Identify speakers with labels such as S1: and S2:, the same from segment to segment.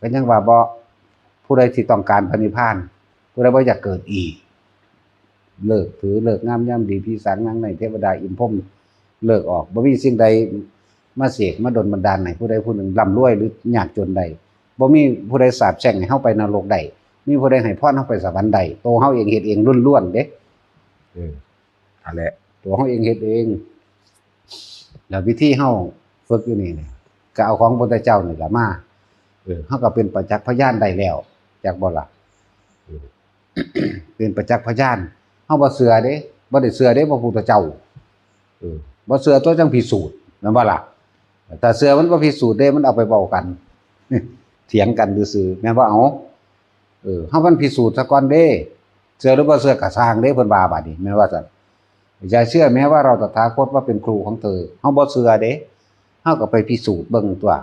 S1: ก็ยังว่าบ่ผู้ใดที่ต้องการพระนิพพาน ผู้ใดบ่อยากเกิดอีก เลิกถือเลิกงามย่ำดีพี่สังนางในเทวดาอินพรหมเลิกออกบ่มีสิ่งใดมาเสกมาดลบันดาลให้ผู้ใดผู้หนึ่งร่ำรวยหรือยากจนใดบ่มีผู้ใดสาบแช่งให้เฮาไปนรกใดมีผู้ใดให้พรเฮาไปสวรรค์ใดโตวเฮาเองเฮ็ดเองล้วนๆเด้
S2: เออนั่นแหละ
S1: ตัวเฮาเองเฮ็ดเองแล้ววิธีเฮาฝึกอยู่นี่เนี่ยก็เอาของพระพุทธเจ้านี่ล่ะมา เออเฮาก็เป็นประจักษ์พยานได้แล้ว จากบ่ล่ะ
S2: เออ
S1: เป็นประจักษ์พยานเฮาบ่เชื่อเด้บ่ได้เชื่อเด้พระพุทธเจ้า
S2: เออ
S1: บ่เชื่อตัวจังพิสูจน์แม่นบ่ล่ะแต่เชื่อมันบ่พิสูจน์เด้มันเอาไปเว้ากันเถียงกันซื่อแม่นบ่เอาเออเฮามันพิสูจน์ซะก่อนเด้เชื่อหรือบ่เชื่อก็สร้างเด้เพิ่นว่าบัดนี้แม่นว่าซั่นอย่าเชื่อแม้ว่าเราตถาคตว่าเป็นครูของเธอเฮาบ่เชื่อเด้เฮาก็ไปพิสูจน์เบิ่งตัว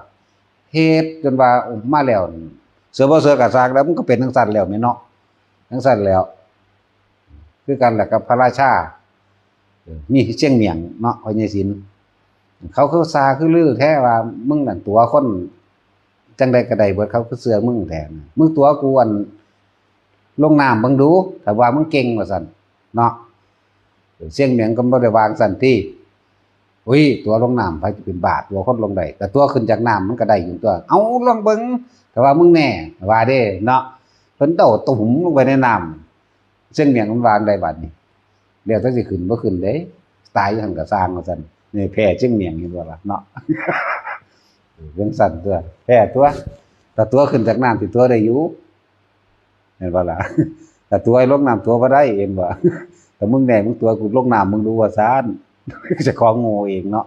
S1: เฮ็ดจนว่าออกมาแล้วเชื่อบ่เชื่อก็สร้างแล้วมันก็เป็นจังซั่นแล้วแม่เนาะจังซั่นแล้ว คือกันแหละกับพระราชามีเชียงเหมียงเนาะพญศิลเขาคือซาคือลือแท้ว่ามึงนั่นตัวคนจังใดก็ได้เบิดเขาคือเสือมึงแทนมึงตัวกูอันลงน้ำเบิ่งดูแต่ว่ามึงเก่งว่าซั่นเนาะเชียงเหมียงก็บ่ได้วางซั่นที่ อุ้ยตัวลงน้ำไปเป็นบาทตัวคนลงได้แต่ตัวขึ้นจากน้ำมันก็ได้อยู่ตัว เอาลองเบิ่งแต่ว่ามึงแน่ว่าเด้เนาะเพิ่นโตตุ่มลงไปในน้ำเส้นเมียงมันวางได้บัดนี้เดี๋ยวถ้าสิขึ้นบ่ขึ้นเด้ตายอยู่หั่นก็สร้างว่าซั่นนี่แพ้เชียงเมียงนี่บ่ล่ะเนาะเรื่องสั่นตัวแพ้ตัวแต่ตัวขึ้นจากน้ำสิตัวได้อยู่เห็นบ่ล่ะแต่ตัวไอ้ลงน้ำตัวบ่ได้เห็นบ่แต่มึงแน่มึงตัวกูลงน้ำมึงดูว่าซ่าน เจะของโง่เองเนาะ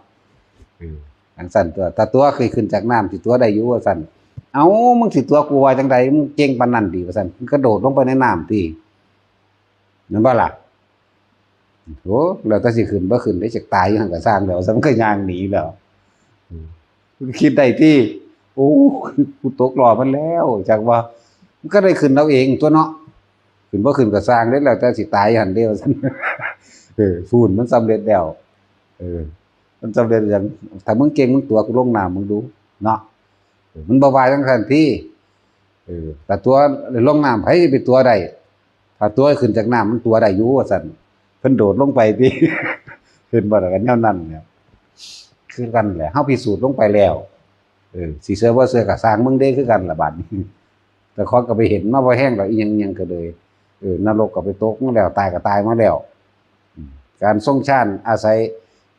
S2: เออ
S1: อังสั่นตัวแต่ตัวเคยขึ้นจากน้ำสิตัวได้อยู่ว่าซั่นเอ้ามึงสิตัวกูว่าจังไดมึงเก่งปานนั้นดีว่าซั่นมึงกระโดดลงไปในน้ำตินั่นบ่ล่ะโอ้แล้วถ้าสิขึ้นบ่ขึ้นได้จักตายอยู่หั่นก็สร้างแล้วซะมันก็ย่างหนีแล้วคิดได้ที่โอ้กูตกหล่อมันแล้วจากว่ามันก็ได้ขึ้นเอาเองตัวเนาะขึ้นบ่ขึ้นก็สร้างได้แล้วแต่สิตายหั่นเดียวซั่นเออฟูนมันสำเร็จแล้ว เออ มันสำเร็จอย่างถ้ามึงเก่งมึงตัวกูลงน้ำมึงดูเนาะมันบวายจังซั่นทีเออแต่ตัวลงน้ำไผสิไปตัวได้ถ้าตัวขึ้นจากน้ำมันตัวได้อยู่ว่าซั่นเพิ่นโดดลงไปติขึ้นบ่ได้กันแนวนั้นเนี่ยคือกันแหละเฮาพิสูจน์ลงไปแล้วเออสิเชื่อบ่าเชื่อก็สร้างมึงเด้คือกันละบัดนี้แต่ขอก็ไปเห็นมาบ่แห้งแล้วอียังยังก็เลยเออนรกก็ไปตกมาแล้วตายก็ตายมาแล้วการทรงชาติอาศัย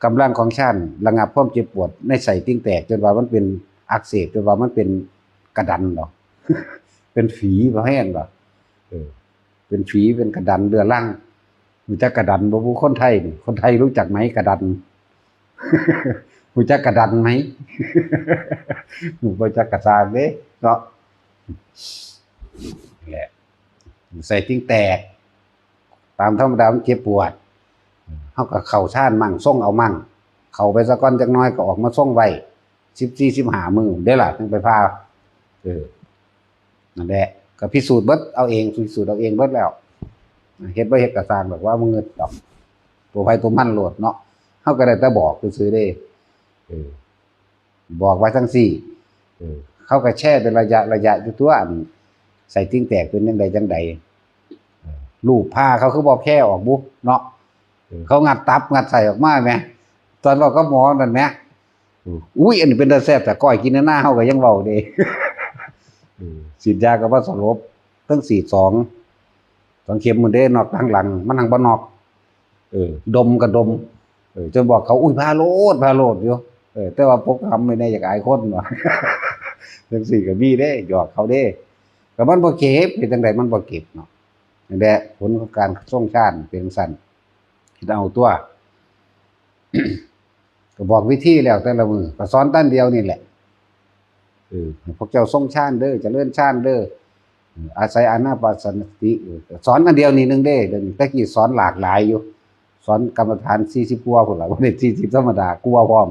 S1: กำลังของชาติระงับความเจ็บปวดในใส่ติ่งแตกจนว่ามันเป็นอักเสบจนว่ามันเป็นกระดันเนาะเป็นฝีบ่แห้งเนาะเออ เป็นฝีเป็นกระดันเรือล่างรู้จักกระดันบ่ผู้คนไทยนี่คนไทยรู้จักไหมกระดันรู้จักกระดันไหมรู้จักกระซางเด้เนาะแหละใส่ทิ้งแตก ตามธรรมดามันเจ็บปวด เฮาก็เข้าชานมั่งส่งเอามั่ง เข้าไปสักก้อนจักน้อยก็ออกมาส่งไว้14 15มื้อเด้ล่ะถึงไปพาเออนั่นแหละก็พิสูจน์เบิดเอาเองพิสูจน์เอาเองเบิดแล้วเฮ็ดบ่เฮ็ดก็สร้างแบบว่ามึงเงิดดอกตัวไผตัวมันโหลดเนาะเฮาก็ได้แต่บอกซื่อๆเด้เออบอกไว้จังซี่เออเขาก็แช่เป็นระยะระยะอยู่ตัวอันใส่ติ้งแตกเป็นจังใดจังใดรูปผ้าเขาคือบ่แค่ออกบุเนาะ เออเขางัดตับงัดใส่ออกมาแหมตอนเราก็หมอนั่นแหมอุ้ยอันนี้เป็นตาแซ่บแต่ก้อยกินในหน้าเฮาก็ยังเว้าเด้เออฉีดยากับว่าสลบตั้งสี่สองสองเข็มมันได้นอกทางหลัง มันทางบ่นอกเออดมกับดมเออจนบอกเขาอุ้ยพาโลดพาโลดอยู่เออแต่ว่าพกคำไม่ได้อยากอายคนว่ะจังสี่ก็มีเด้หยอกเขาเด้ก็มันบ่เก็บเป็นจังไดมันบ่เก็บเนาะนั่นแหละผลของการส่งชาติเป็นจังซั่น คิดเอาตัวก็บอกวิธีแล้วแต่ละมือก็สอนตั้นเดียวนี่แหละเออพวกเจ้าทรงชาติเด้อเจริญชาติเด้ออาศัยอานาปานสติเออสอนอันเดียวนี่หนึงเด้เดี๋ยวนี้ตะกี้สอนหลากหลายอยู่ สอนกรรมฐาน40กว่าพุ่นล่ะบ่ได้40ธรรมดากลัวพร้อม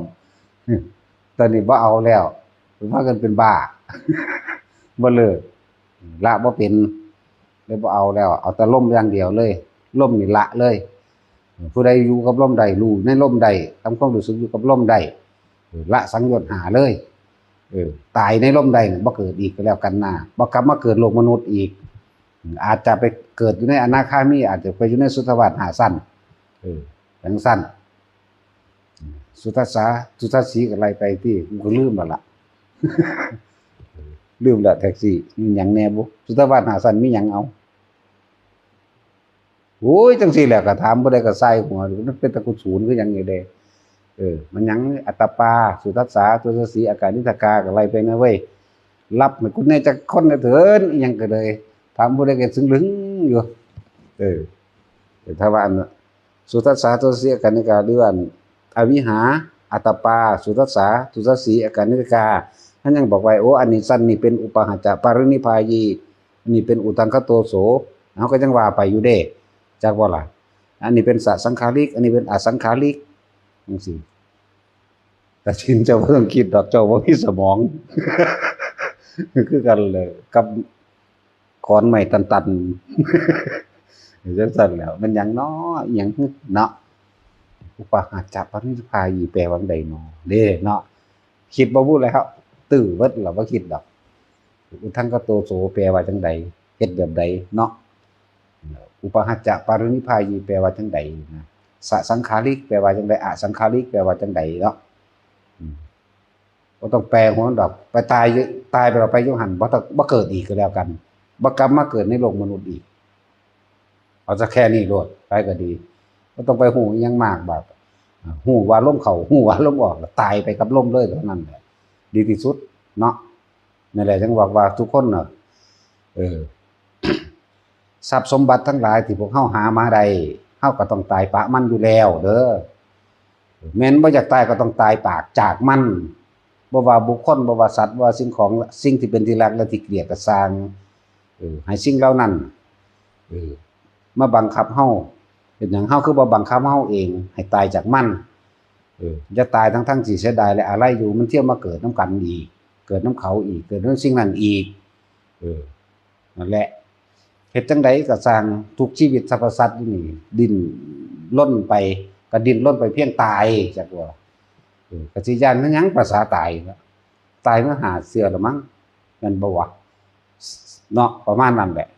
S1: ตอนนี้บ่เอาแล้วเพิ่ากันเป็นบ้าบ่เลิกละบ่เป็นเลยบ่เอาแล้ว เอาแต่ล่มอย่างเดียวเลยล่มนี่ละเลย ผู้ใดอยู่กับล่มใดรู้ในล่มใดทำความรู้สึกอยู่กับล่มใดละสังโยชน์หาเลยอตายในลมใดเนี่ยบ่เกิดอีกก็แล้วกันนาบ่กลับมาเกิดโลกมนุษย์อีก อาจจะไปเกิดอยู่ในอนาคามี อาจจะไปอยู่ในสุทธวาสหาสั้น
S2: ออ
S1: ทั้งสั้นสุทัสสาสุทัสสีอะไรไปที่กูก็ลืมแล้วล่ะลืมละแท็กซี่มีหยังแน่บุสุทธวาสหาสั้นมีหยังเอา โอ้ยจังซี่แหละก็ถามบ่ได้ก็ใส่หัวมันเป็นตะกุศูนย์คือหยังไงเด้เออ มันยังอัตปา สุทัสสาสุสสีอาการนิทกากอะไรไปนะเว้ยรับให้กูแน่จักคนนะเถินยังก็เลยถามบ่ได้ก็ซึ้งลึงอยู่เออแต่ถ้าว่าสุทัสสาสุสสีอาการนิกาหรือว่าอันอวิหาอัตปา สุทัสสาสุสสีอาการนิกาท่านยังบอกไว้โอ้อันนี้สั้นนี่เป็นอุปหาจะปารินิพายีนนี้เป็นอุตังคโตโสเขาก็ยังว่าไปอยู่เด้ จากว่าล่ะ อันนี้เป็นสสังขาริก อันนี้เป็นอสังขาริกจังซี่แต่ชินเจ้าบ่ต้องคิดดอกเจ้าบ่ามีสมอง คือกันเลยกับขอนไม้ตันๆจังซั่นแล้ว มันยังน้ออิหยังเนาะอุปหาจะปารินิพพายีแปลว่าใดเนาะเด้เนาะคิดบ่พูดแล้วตื้อเบิดเราบ่คิดดอกอุทังกโตโสแปลว่าจังใดเฮ็ดแบบใดเนาะ อุปหัจจะปารินิพายีแปลว่าจังใดนะสสังขาริกแปลว่าจังใดอสังขาริกแปลว่าจังใดเนาะอืมบ่ต้องแปลหัวดอก ไปตายยู่ตายไปเราไปยู่หันบ่ต้องบ่เกิดอีกก็แล้วกันบ่กลับมาเกิดในโลกมนุษย์อีก เอาจะแค่นี้โลดไปก็ดีบ่ต้องไปหูยังมากแบบหูว่าลมเขาหูว่าลมออกตายไปกับลมเลยเท่านั้นแหละดีที่สุด เนาะนั่นแหละจังบอกว่าทุกคนเนาะเออ ทรัพย์สมบัติทั้งหลายที่พวกเฮาหามาได้เฮาก็ต้องตายปะมันอยู่แล้ว เด้อแม้นบ่อยากตายก็ต้องตายปากจากมันบ่ว่าบุคคลบ่ว่าสัตว์บ่ว่าสิ่งของสิ่งที่เป็นที่รักและที่เกลียดก็สางเออให้สิ่งเหล่านั้นเออมาบังคับเฮาเป็นอย่างเฮาคือบ่บังคับเฮาเอง ให้ตายจากมันเออจะตายทั้งทั้งๆที่เสียดายและอะไรอยู่มันเที่ยวมาเกิดน้ำกันอีก เกิดน้ำเขาอีก เกิดน้ำสิ่งนั้นอีก เออนั่นแหละ เฮ็ดจังใดก็สร้างทุกชีวิตสรรพสัตว์นี่ดินล้นไปก็ดินล้นไปเพียงตายจักว่าก็สิยานมันยังภาษาตายเนาะตายเมื่อหาเสือละมั้งแม่นบ่วะเนาะประมาณนั้นแหละ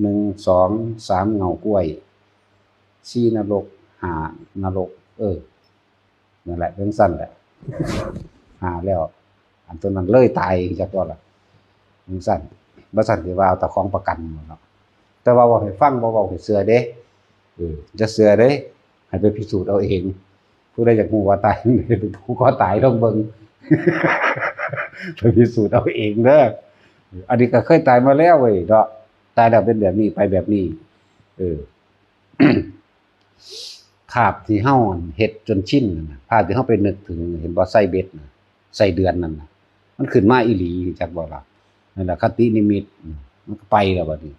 S1: หนึ่งสองสามเงากล้วยชีนรกหานรก เออนั่นแหละเป็นสั้นแหละหาแล้ว อันตัวนั้นเลยตายจากตัวละเป็นสั้น บ่สั้นที่ว่าเอาแต่ของประกันหมดเนาะแต่ว่าเว่าให้ฟังบ่เว้าให้เสือเด้เออจะเสือเด้ให้ไปพิสูจน์เอาเอง ผู้ใดอยากรู้ว่าตายไปผู้ก็ตายต้องเบิ่งไปพิสูจน์เอาเองเด้ออันนี้ก็เคยตายมาแล้วเว้ยเนาะตายแล้วเป็นแบบนี้ไปแบบนี้ เออภาพที่เฮาเฮ็ดจนชินนั่นน่ะภาพที่เฮาไปนึกถึง เห็นบ่ใส่เบ็ดนะใส่เดือนนั่นนะมันขึ้นมาอีหลีจักบ่ล่ะ นั่นแหละคตินิมิต มันก็ไปแล้วบัดนี้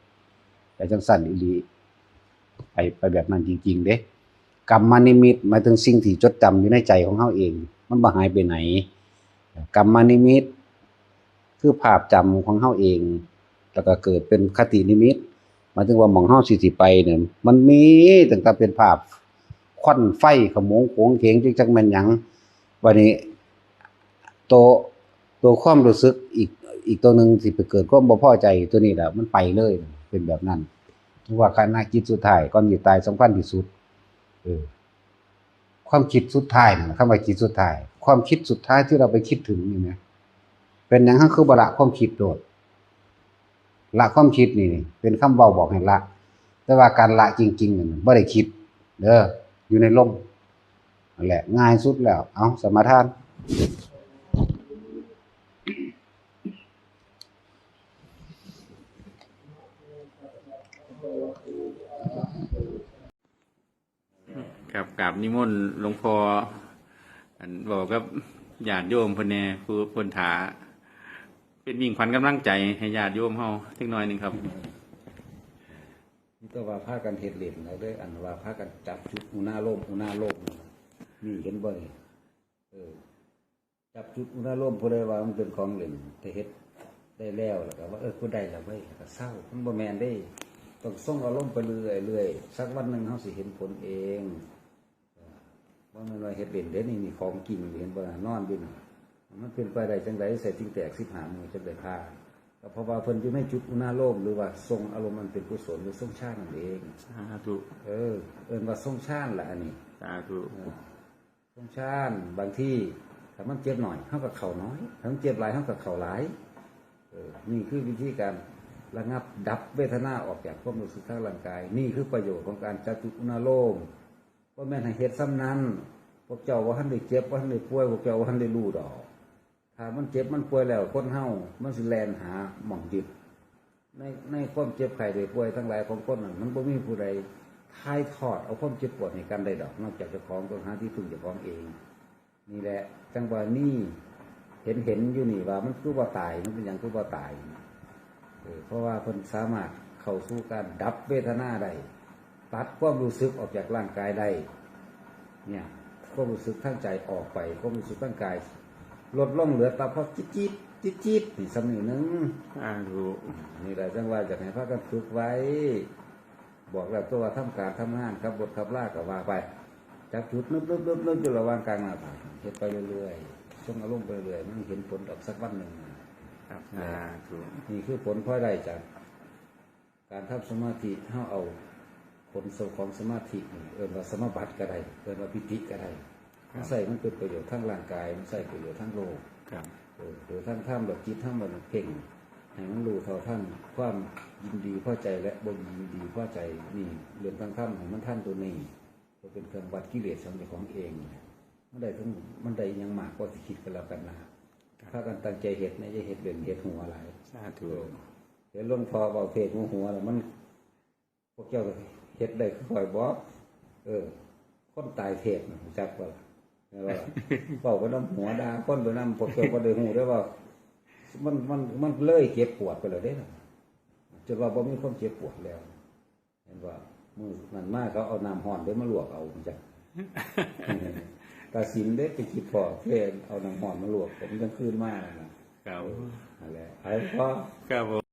S1: แต่จังสั่นอีหลีไปไปแบบนั้นจริง ๆ เด้กรรมนิมิตหมายถึงสิ่งที่จดจำอยู่ในใจของเฮาเอง มันบ่หายไปไหนกรรมนิมิต คือภาพจำของเฮาเอง แล้วก็เกิดเป็นคตินิมิตหมายถึงว่าหมองเฮาสิสิไปเนี่ยมันมีตั้งแต่เป็นภาพควันไฟขโมงโขงเขงจังจักแม่นหยังวันนี้ตัวตัวความรู้สึกอีก อีกตัวหนึ่งสิไปเกิดความบ่พอใจตัวนี้แหละมันไปเลยเป็นแบบนั้นถือว่าการนาคิดสุดท้ายก่อนสิตายสำคัญที่สุดเออความคิดสุดท้ายคำว่าคิดสุดท้าย ความคิดสุดท้ายที่เราไปคิดถึงนี่นะเป็นหยังฮะคือบละความคิดโดดละความคิดนี่เป็นคำเว้าบอกให้ละ แต่ว่าการละจริงๆนั่นบ่ได้คิดเด้ออยู่ในลมนั่นแหละ ง่ายสุดแล้ว เอาสมาทาน
S3: ครับกราบนิมนต์หลวงพ่ออันบอกกับญาติโยมพิ่นแน่ผู้เพิ่นถา เป็นวิ่งขวัญกำลังใจให้ญาติโยมเฮาจักน่อยหนึ่งครับ
S1: นี่ก็ว่าพากันเฮ็ดเล่นแล้วด้ออันว่าพากันจับจุดอุณาโลมอุณาโลมนี่เห็นบ่นี่เออจับจุดอุณาโลมผู้ใดว่ามันเป็นของเหล่นแต่เฮ็ดได้แล้วแล้วก็ว่าเออผู้ใดละเว้ยก็เศร้ามันบ่แมนเด้ต้องส่งอารมณ์ไปเรื่อยเรื่อยสักวันหนึ่งเฮาสิเห็นผลเอง ว่ามันว่าเฮ็ดเล่นเด้นี่นี่ของจริงเห็นบ่ล่ะนอนอยู่นี่มันเป็นไปได้จังไดใส่จิงแตกสิบหามือจังไดพาก็เพราะว่าเพิ่นอยู่ในจุดอุณาโลมหรือว่าทรงอารมณ์มันเป็นกุศลหรือทรงชาตินั่นเอง
S3: สาธุ
S1: เออ เอิ้นว่าทรงชาติล่ะอันนี้
S3: สาธุ
S1: ทรงชาติบางที่ถ้ามันเจ็บหน่อยเฮาก็เข้าน้อยถ้ามันเจ็บหลายเฮาก็เข้าหลายเออนี่คือวิธีการระงับดับเวทนาออกจากความรู้สึกทางร่างกาย นี่คือประโยชน์ของการจัดจุดอุณาโลม บ่แม่ให้เฮ็ดซ้ำนั้นพวกเจ้าว่าทันได้เจ็บว่าทันได้ป่วยพวกเจ้าว่าทันได้รู้ดอกถ้ามันเจ็บมันป่วยแล้วคนเฮามันสิแลนหาหม่องยึดในในความเจ็บไข้ได้ป่วยทั้งหลายของคนนั้นมันบ่มีผู้ใดทายทอดเอาความเจ็บปวดให้กันได้ดอก นอกจากเจ้าของต้องหาที่พึ่งเจ้าของเอง นี่แหละจังว่านี่เห็นเห็นอยู่นี่ว่ามันคือว่าตายมันเป็นอย่างคือว่าตายเออเพราะว่าเพิ่นสามารถเข้าสู่การดับเวทนาได้ ตัดความรู้สึกออกจากร่างกายได้เนี่ยความรู้สึกทางใจออกไปความรู้สึกทางกาย ลดลงเหลือแต่พอจิ๊ดจิ๊ดจิ๊ดจิ๊ดนี่สำนีหนึง
S3: สาธุ
S1: นี่แหละจังว่าจะให้พากันฝึกไว้ บอกแล้วตัวว่าทำการทำงานครับบทขับลาก็ว่าไปจับจุดนึบนึบนึบนึบอยู่ระหว่างกลางหน้าผากเฮ็ดไปเรื่อยๆส่งอารมณ์ไปเรื่อยมันเห็นผลออกสักวันหนึ่ง
S3: ครับสาธุ
S1: นี่คือผลพลอยได้จากการทำสมาธิเท่าเอา ผลของสมาธินี่เอินว่าสมาบัติก็ได้เอินว่าปิติก็ได้มันใส่มันเป็นประโยชน์ทั้งร่างกายมันใส่ประโยชน์ทั้งโลก
S3: ครับ
S1: เออหรือท่านท่ามแบบจิตท่ามแบบเพ่งให้มันรู้เท่าท่านความยินดีพอใจและบ่ยินดีพอใจนี่เรื่องทั้งท่ามของมันท่านตัวนี้ก็เป็นเครื่องวัดกิเลสของเจ้าของเองมันได้ทั้งมันได้อยังมากกว่าที่คิดกันแล้วกันนะถ้ากันตั้งใจเหตุนะจะเหตุเด่นเหตุหัวอะไร
S3: สาธุ
S1: เห็นหลวงพ่อบอกเพศหัวหัวแล้วมันพวกเจ้าก็ เฮ็ดได้คือคอยบอกเออ คนตายเทศน่ะรู้จักว่าล่ะแม่นว่าล่ะเบาไปน้ำหัวดาคนไปน้ำพวกเจ้าก็ได้หูได้ว่ามันมันมันเลยเจ็บปวดไปเลยเด้นะจนว่าบ่มีความเจ็บปวดแล้ว เห็นว่ามือนั่นมากเขาเอาน้ำห่อนเด้มาลวกเอาจังตาสินเด้ไปคิดพอเพนเอาน้ำห่อนมาลวกผมกลางคืนมากนะครับนั่นแหละไอ้พ่อ
S3: ครับผม